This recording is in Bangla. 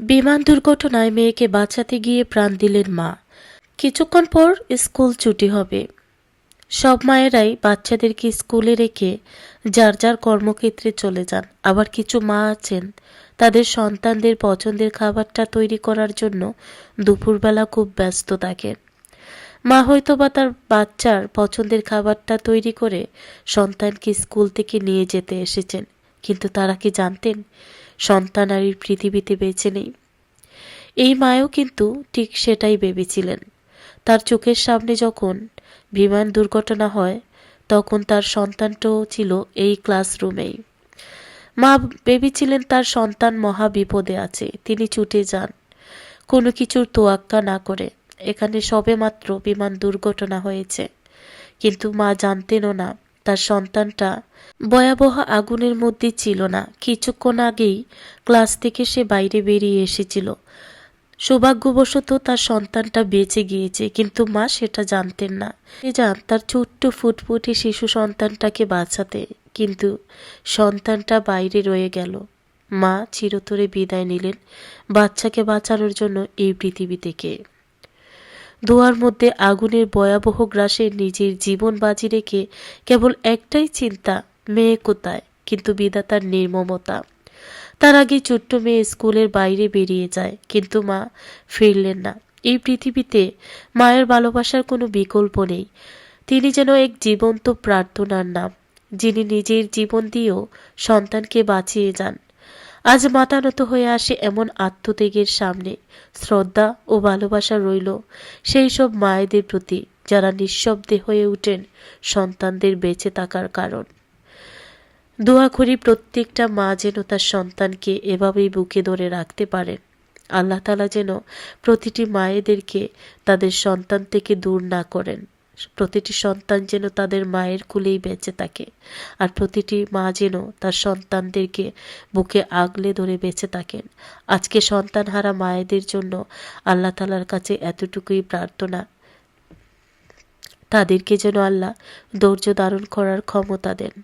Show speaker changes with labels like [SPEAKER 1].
[SPEAKER 1] বিমান দুর্ঘটনায় মেয়েকে বাঁচাতে গিয়ে প্রাণ দিলেন মা। কিছুক্ষণ পর স্কুল ছুটি হবে। সব মায়েরাই বাচ্চাদেরকে স্কুলে রেখে যার যার কর্মক্ষেত্রে চলে যান। আবার কিছু মা আছেন। তাদের সন্তানদের পছন্দের খাবারটা তৈরি করার জন্য দুপুরবেলা খুব ব্যস্ত থাকেন। মা হয়তো বা তার বাচ্চার পছন্দের খাবারটা তৈরি করে সন্তানকে স্কুল থেকে নিয়ে যেতে এসেছেন। কিন্তু তারা কি জানতেন? সন্তান আর পৃথিবীতে বেঁচে নেই। এই মায়ও কিন্তু ঠিক সেটাই ভেবেছিলেন। তার চোখের সামনে যখন বিমান দুর্ঘটনা হয়, তখন তার সন্তানটাও ছিল এই ক্লাসরুমেই। মা ভেবেছিলেন তার সন্তান মহা বিপদে আছে, তিনি ছুটে যান। কোনো কিছুর তোয়াক্কা না করে, এখানে সবেমাত্র বিমান দুর্ঘটনা হয়েছে। কিন্তু মা জানতেনও না তার সন্তানটা ভয়াবহ আগুনের মধ্যে ছিল না। কিছুক্ষণ আগেই ক্লাস থেকে সে বাইরে বেরিয়ে এসেছিল। সৌভাগ্যবশত তার সন্তানটা বেঁচে গিয়েছে, কিন্তু মা সেটা জানতেন না। সে যান তার ছোট্ট ফুটফুটে শিশু সন্তানটাকে বাঁচাতে, কিন্তু সন্তানটা বাইরে রয়ে গেল। মা চিরতরে বিদায় নিলেন বাচ্চাকে বাঁচানোর জন্য এই পৃথিবী থেকে। ধোয়ার মধ্যে আগুনের ভয়াবহ গ্রাসে নিজের জীবন বাজি রেখে কেবল একটাই চিন্তা, মেয়ে কোথায়? কিন্তু বিধাতার নির্মমতা। তার আগে ছোট্ট মেয়ে স্কুলের বাইরে বেরিয়ে যায়, কিন্তু মা ফিরলেন না। এই পৃথিবীতে মায়ের ভালোবাসার কোনো বিকল্প নেই। তিনি যেন এক জীবন্ত প্রার্থনার নাম, যিনি নিজের জীবন দিয়েও সন্তানকে বাঁচিয়ে যান। আজ মাতানত হয়ে আসে এমন আত্মত্যাগের সামনে। শ্রদ্ধা ও ভালোবাসা রইল সেই সব মায়েদের প্রতি যারা নিঃশব্দে হয়ে উঠেন সন্তানদের বেঁচে থাকার কারণ। দোয়া করি প্রত্যেকটা মা যেন তার সন্তানকে এভাবেই বুকে ধরে রাখতে পারেন আল্লাহ তালা যেন প্রতিটি মায়েদেরকে তাদের সন্তান থেকে দূর না করেন। প্রতিটি সন্তান যেন তাদের মায়ের কুলেই বেঁচে থাকে, আর প্রতিটি মা যেন তার সন্তানদেরকে বুকে আগলে ধরে বেঁচে থাকেন। আজকে সন্তানহারা মায়েদের জন্য আল্লাহ তালার কাছে এতটুকুই প্রার্থনা। তাদেরকে যেন আল্লাহ ধৈর্য ধারণ করার ক্ষমতা দেন।